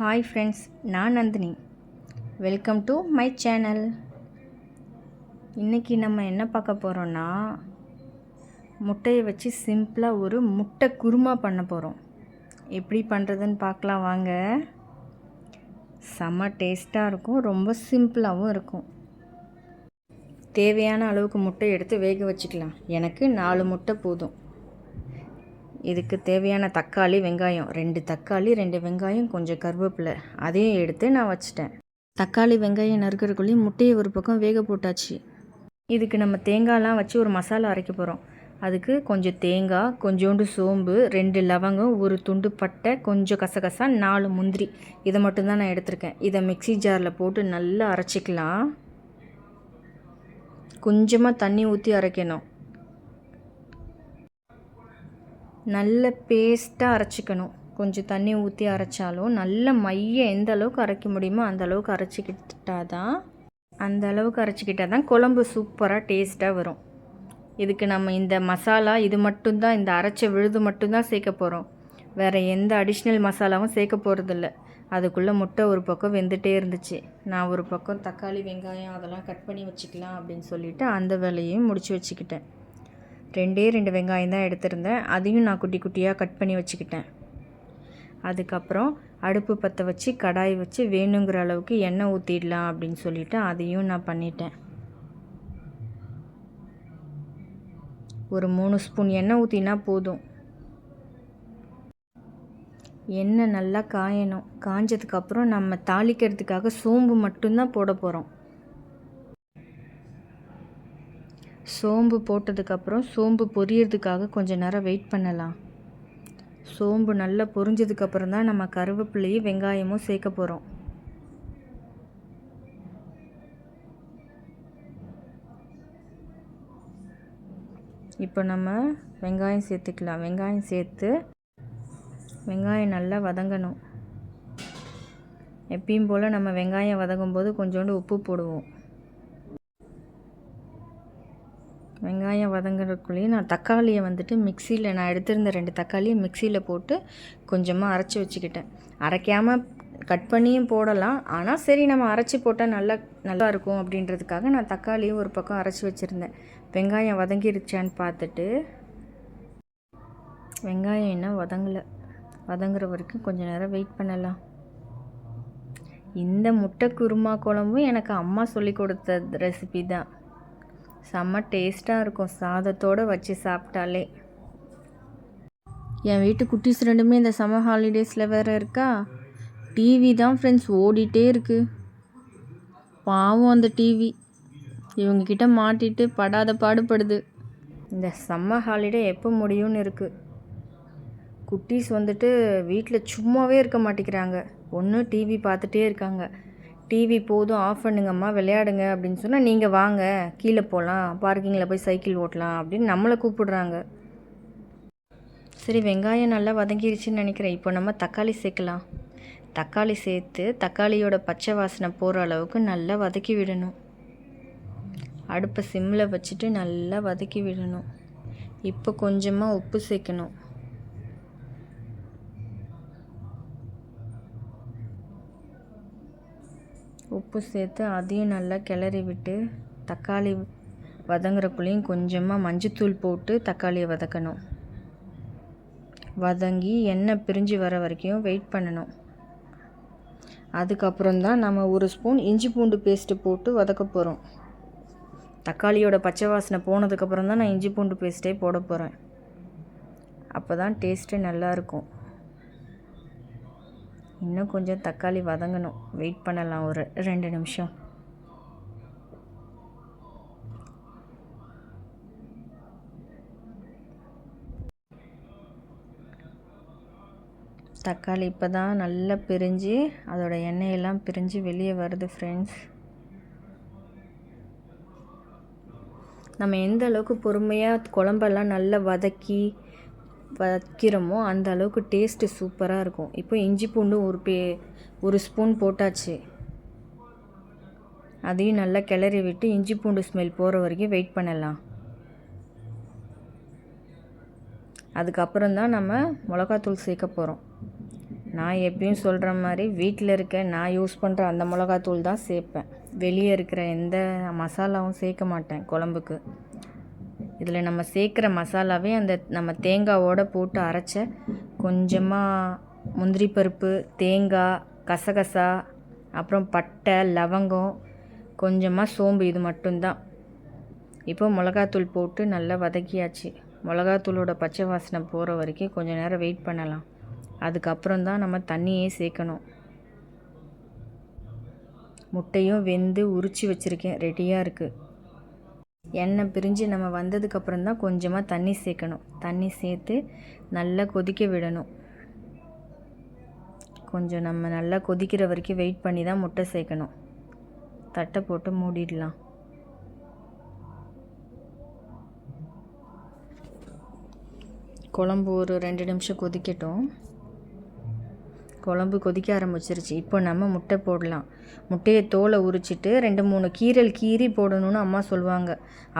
Hi friends நான் Nandhini. Welcome to my channel இன்றைக்கி நம்ம என்ன பார்க்க போகிறோன்னா முட்டையை வச்சு சிம்பிளாக ஒரு முட்டை குருமா பண்ண போகிறோம் எப்படி பண்ணுறதுன்னு பார்க்கலாம் வாங்க. செம்ம டேஸ்ட்டாக இருக்கும் ரொம்ப சிம்பிளாகவும் இருக்கும். தேவையான அளவுக்கு முட்டை எடுத்து வேக வச்சுக்கலாம். எனக்கு நாலு முட்டை போதும். இதுக்கு தேவையான தக்காளி வெங்காயம். ரெண்டு தக்காளி ரெண்டு வெங்காயம் கொஞ்சம் கருவேப்பிலை. அதையும் எடுத்து நான் வச்சிட்டேன். தக்காளி வெங்காயம் நறுக்கிறக்குள்ளேயும் முட்டையை ஒரு பக்கம் வேக போட்டாச்சு. இதுக்கு நம்ம தேங்காய்லாம் வச்சு ஒரு மசாலா அரைக்க போகிறோம் அதுக்கு கொஞ்சம் தேங்காய் கொஞ்சோண்டு சோம்பு ரெண்டு லவங்கம் ஒரு துண்டு பட்டை கொஞ்சம் கசகசா நாலு முந்திரி. இதை மட்டும்தான் நான் எடுத்திருக்கேன். இதை மிக்ஸி ஜாரில் போட்டு நல்லா அரைச்சிக்கலாம். கொஞ்சமாக தண்ணி ஊற்றி அரைக்கணும். நல்ல பேஸ்ட்டாக அரைச்சிக்கணும். கொஞ்சம் தண்ணி ஊற்றி அரைச்சாலும் நல்ல மைய எந்த அளவுக்கு அரைக்க முடியுமோ அந்த அளவுக்கு அரைச்சிக்கிட்டா தான் அந்த அளவுக்கு அரைச்சிக்கிட்டா தான் குழம்பு சூப்பராக டேஸ்ட்டாக வரும். இதுக்கு நம்ம இந்த மசாலா இது மட்டும்தான் இந்த அரைச்ச விழுது மட்டும்தான் சேர்க்க போகிறோம் வேறு எந்த அடிஷ்னல் மசாலாவும் சேர்க்க போகிறதில்ல அதுக்குள்ளே முட்டை ஒரு பக்கம் வெந்துட்டே இருந்துச்சு. நான் ஒரு பக்கம் தக்காளி வெங்காயம் அதெல்லாம் கட் பண்ணி வச்சுக்கலாம் அப்படின்னு சொல்லிவிட்டு அந்த வேலையும் முடித்து வச்சுக்கிட்டேன். ரெண்டே ரெண்டு வெங்காயம் தான் எடுத்திருந்தேன். அதையும் நான் குட்டி குட்டியாக கட் பண்ணி வச்சுக்கிட்டேன். அதுக்கப்புறம் அடுப்பு பற்ற வச்சு கடாய் வச்சு வேணுங்கிற அளவுக்கு எண்ணெய் ஊற்றிடலாம் அப்படின்னு சொல்லிவிட்டு அதையும் நான் பண்ணிட்டேன். ஒரு மூணு ஸ்பூன் எண்ணெய் ஊற்றினா போதும். எண்ணெய் நல்லா காயணும். காஞ்சதுக்கப்புறம் நம்ம தாளிக்கிறதுக்காக சோம்பு மட்டும்தான் போட போகிறோம் சோம்பு போட்டதுக்கப்புறம் சோம்பு பொரியறதுக்காக கொஞ்சம் நேரம் வெயிட் பண்ணலாம். சோம்பு நல்லா பொரிஞ்சதுக்கப்புறம் தான் நம்ம கருவேப்பிலையும் வெங்காயமும் சேர்க்க போகிறோம் இப்போ நம்ம வெங்காயம் சேர்த்துக்கலாம். வெங்காயம் சேர்த்து வெங்காயம் நல்லா வதங்கணும். எப்பயும் போல் நம்ம வெங்காயம் வதங்கும்போது கொஞ்சோண்டு உப்பு போடுவோம். வெங்காயம் வதங்குறதுக்குள்ளேயே நான் தக்காளியை வந்துட்டு மிக்சியில் நான் எடுத்திருந்த ரெண்டு தக்காளியை மிக்சியில் போட்டு கொஞ்சமாக அரைச்சி வச்சுக்கிட்டேன். அரைக்காமல் கட் பண்ணியும் போடலாம். ஆனால் சரி நம்ம அரைச்சி போட்டால் நல்லா நல்லா இருக்கும் அப்படின்றதுக்காக நான் தக்காளியும் ஒரு பக்கம் அரைச்சி வச்சுருந்தேன். வெங்காயம் வதங்கிருச்சான்னு பார்த்துட்டு வெங்காயம் என்ன வதங்கலை. வதங்குற வரைக்கும் கொஞ்சம் நேரம் வெயிட் பண்ணலாம். இந்த முட்டை குருமா குழம்பும் எனக்கு அம்மா சொல்லி கொடுத்த ரெசிபி தான். செம்ம டேஸ்ட்டாக இருக்கும் சாதத்தோடு வச்சு சாப்பிட்டாலே. என் வீட்டு குட்டீஸ் ரெண்டுமே இந்த சம்மர் ஹாலிடேஸில் வேறு இருக்கா? டிவி தான் ஃப்ரெண்ட்ஸ் ஓடிட்டே இருக்குது பாவம் அந்த டிவி இவங்கக்கிட்ட மாட்டிட்டு படாத பாடுபடுது. இந்த சம்மர் ஹாலிடே எப்போ முடியும்னு இருக்குது குட்டீஸ் வந்துட்டு வீட்டில் சும்மாவே இருக்க மாட்டேங்கிறாங்க. ஒன்று டிவி பார்த்துட்டே இருக்காங்க. டிவி போதும் ஆஃப் பண்ணுங்கம்மா விளையாடுங்க அப்படின்னு சொன்னால் நீங்கள் வாங்க கீழே போகலாம் பார்க்கிங்கில் போய் சைக்கிள் ஓட்டலாம் அப்படின்னு நம்மளை கூப்பிடுறாங்க. சரி வெங்காயம் நல்லா வதங்கிருச்சுன்னு நினைக்கிறேன். இப்போ நம்ம தக்காளி சேர்க்கலாம். தக்காளி சேர்த்து தக்காளியோட பச்சை வாசனை போகிற அளவுக்கு நல்லா வதக்கி விடணும். அடுப்பை சிம்மில் வச்சுட்டு நல்லா வதக்கி விடணும். இப்போ கொஞ்சமாக உப்பு சேர்க்கணும். உப்பு சேர்த்து அதையும் நல்லா கிளறி விட்டு தக்காளி வதங்குறக்குள்ளேயும் கொஞ்சமாக மஞ்சத்தூள் போட்டு தக்காளியை வதக்கணும். வதங்கி எண்ணெய் பிரிஞ்சு வர வரைக்கும் வெயிட் பண்ணணும். அதுக்கப்புறம் தான் நம்ம ஒரு ஸ்பூன் இஞ்சி பூண்டு பேஸ்ட்டு போட்டு வதக்க போகிறோம் தக்காளியோட பச்சை வாசனை போனதுக்கப்புறம் தான் நான் இஞ்சி பூண்டு பேஸ்ட்டே போட போகிறேன் அப்போ தான் டேஸ்ட்டு நல்லாயிருக்கும் இன்னும் கொஞ்சம் தக்காளி வதங்கணும். வெயிட் பண்ணலாம் ஒரு ரெண்டு நிமிஷம். தக்காளி இப்போ தான் நல்லா பிரிஞ்சு அதோட எண்ணெயெல்லாம் பிரிஞ்சு வெளியே வருது ஃப்ரெண்ட்ஸ் நம்ம எந்த அளவுக்கு பொறுமையாக குழம்பெல்லாம் நல்லா வதக்கி வைக்கிறோமோ அந்த அளவுக்கு டேஸ்ட்டு சூப்பராக இருக்கும். இப்போ இஞ்சி பூண்டு ஒரு பே ஒரு ஸ்பூன் போட்டாச்சு. அதையும் நல்லா கிளறி விட்டு இஞ்சி பூண்டு ஸ்மெல் போகிற வரைக்கும் வெயிட் பண்ணலாம். அதுக்கப்புறம் தான் நம்ம மிளகாத்தூள் சேர்க்க போகிறோம் நான் எப்பயும் சொல்கிற மாதிரி வீட்டில் இருக்க நான் யூஸ் பண்ணுற அந்த மிளகாத்தூள் தான் சேர்ப்பேன். வெளியே இருக்கிற எந்த மசாலாவும் சேர்க்க மாட்டேன் குழம்புக்கு. இதில் நம்ம சேர்க்குற மசாலாவே அந்த நம்ம தேங்காவோட போட்டு அரைச்ச கொஞ்சமாக முந்திரி பருப்பு தேங்காய் கசகசா அப்புறம் பட்டை லவங்கம் கொஞ்சமாக சோம்பு இது மட்டும்தான். இப்போ மிளகாத்தூள் போட்டு நல்லா வதக்கியாச்சு. மிளகாத்தூளோட பச்சை வாசனை போகிற வரைக்கும் கொஞ்சம் நேரம் வெயிட் பண்ணலாம். அதுக்கப்புறம் தான் நம்ம தண்ணியே சேர்க்கணும். முட்டையும் வெந்து உரித்து வச்சுருக்கேன். ரெடியாக இருக்குது எண்ணெய் பிரிஞ்சு நம்ம வந்ததுக்கப்புறம் தான் கொஞ்சமாக தண்ணி சேர்க்கணும். தண்ணி சேர்த்து நல்லா கொதிக்க விடணும். கொஞ்சம் நம்ம நல்லா கொதிக்கிற வரைக்கும் வெயிட் பண்ணி தான் முட்டை சேர்க்கணும். தட்டை போட்டு மூடிடலாம். குழம்பு ஒரு ரெண்டு நிமிஷம் கொதிக்கட்டும். குழம்பு கொதிக்க ஆரம்பிச்சிருச்சு. இப்போ நம்ம முட்டை போடலாம். முட்டையை தோலை உரிச்சிட்டு ரெண்டு மூணு கீரல் கீறி போடணும்னு அம்மா சொல்லுவாங்க.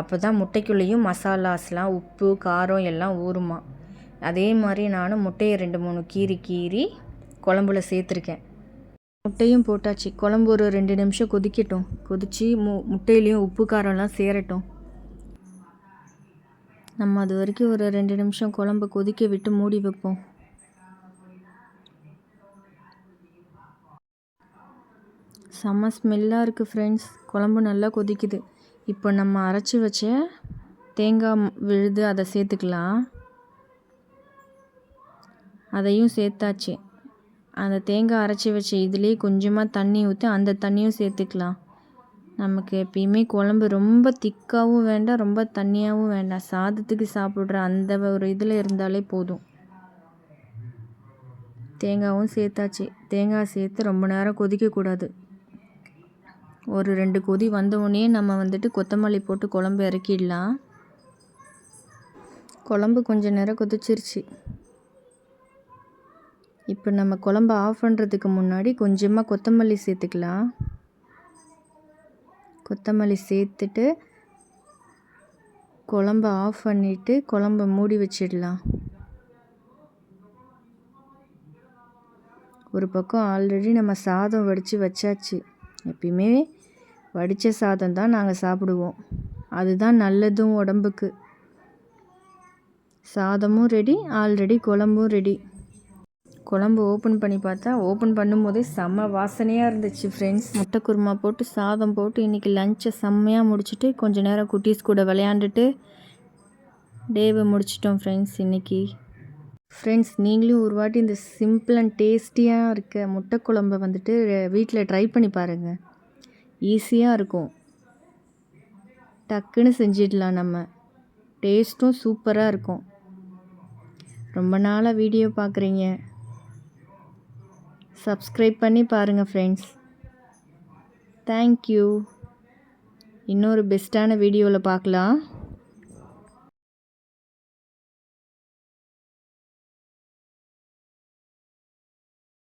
அப்போ தான் முட்டைக்குள்ளேயும் மசாலாஸ்லாம் உப்பு காரம் எல்லாம் ஊறுமா. அதே மாதிரி நானும் முட்டையை ரெண்டு மூணு கீறி கீறி குழம்புல சேர்த்துருக்கேன். முட்டையும் போட்டாச்சு. குழம்பு ஒரு ரெண்டு நிமிஷம் கொதிக்கட்டும். கொதித்து மு முட்டையிலையும் உப்பு காரம்லாம் சேரட்டும். நம்ம அது வரைக்கும் ஒரு ரெண்டு நிமிஷம் குழம்பு கொதிக்க விட்டு மூடி வைப்போம். செம்ம ஸ்மெல்லாக இருக்குது ஃப்ரெண்ட்ஸ் குழம்பு நல்லா கொதிக்குது. இப்போ நம்ம அரைச்சி வச்ச தேங்காய் விழுது அதை சேர்த்துக்கலாம். அதையும் சேர்த்தாச்சு. அந்த தேங்காய் அரைச்சி வச்ச இதுலேயே கொஞ்சமாக தண்ணி ஊற்றி அந்த தண்ணியும் சேர்த்துக்கலாம். நமக்கு எப்பயுமே குழம்பு ரொம்ப திக்காகவும் வேண்டாம் ரொம்ப தண்ணியாகவும் வேண்டாம். சாதத்துக்கு சாப்பிட்ற அந்த ஒரு இதில் இருந்தாலே போதும். தேங்காயும் சேர்த்தாச்சு. தேங்காய் சேர்த்து ரொம்ப நேரம் கொதிக்கக்கூடாது. ஒரு ரெண்டு கொதி வந்தவுடனே நம்ம வந்துட்டு கொத்தமல்லி போட்டு குழம்பு இறக்கிடலாம். குழம்பு கொஞ்சம் நேரம் கொதிச்சிருச்சு. இப்போ நம்ம குழம்பு ஆஃப் பண்ணுறதுக்கு முன்னாடி கொஞ்சமாக கொத்தமல்லி சேர்த்துக்கலாம். கொத்தமல்லி சேர்த்துட்டு குழம்ப ஆஃப் பண்ணிவிட்டு குழம்ப மூடி வச்சிடலாம். ஒரு பக்கம் ஆல்ரெடி நம்ம சாதம் வடித்து வச்சாச்சு. எப்பயுமே வடித்த சாதம் தான் நாங்கள் சாப்பிடுவோம். அதுதான் நல்லதும் உடம்புக்கு. சாதமும் ரெடி ஆல்ரெடி குழம்பும் ரெடி குழம்பு ஓப்பன் பண்ணி பார்த்தா ஓப்பன் பண்ணும்போதே செம்ம வாசனையாக இருந்துச்சு ஃப்ரெண்ட்ஸ் முட்டை குருமா போட்டு சாதம் போட்டு இன்றைக்கி லஞ்சை செம்மையாக முடிச்சுட்டு கொஞ்சம் நேரம் குட்டீஸ் கூட விளையாண்டுட்டு டேவை முடிச்சிட்டோம் ஃப்ரெண்ட்ஸ் இன்றைக்கி ஃப்ரெண்ட்ஸ் நீங்களும் ஒரு வாட்டி இந்த சிம்பிள் அண்ட் டேஸ்டியாக இருக்க முட்டை குழம்பை வந்துட்டு வீட்டில் ட்ரை பண்ணி பாருங்கள் ஈஸியாக இருக்கும். டக்குன்னு செஞ்சிடலாம் நம்ம. டேஸ்ட்டும் சூப்பராக இருக்கும். ரொம்ப நாளாக வீடியோ பார்க்குறீங்க சப்ஸ்கிரைப் பண்ணி பாருங்கள் ஃப்ரெண்ட்ஸ் தேங்க்யூ இன்னொரு பெஸ்ட்டான வீடியோவில் பார்க்கலாம்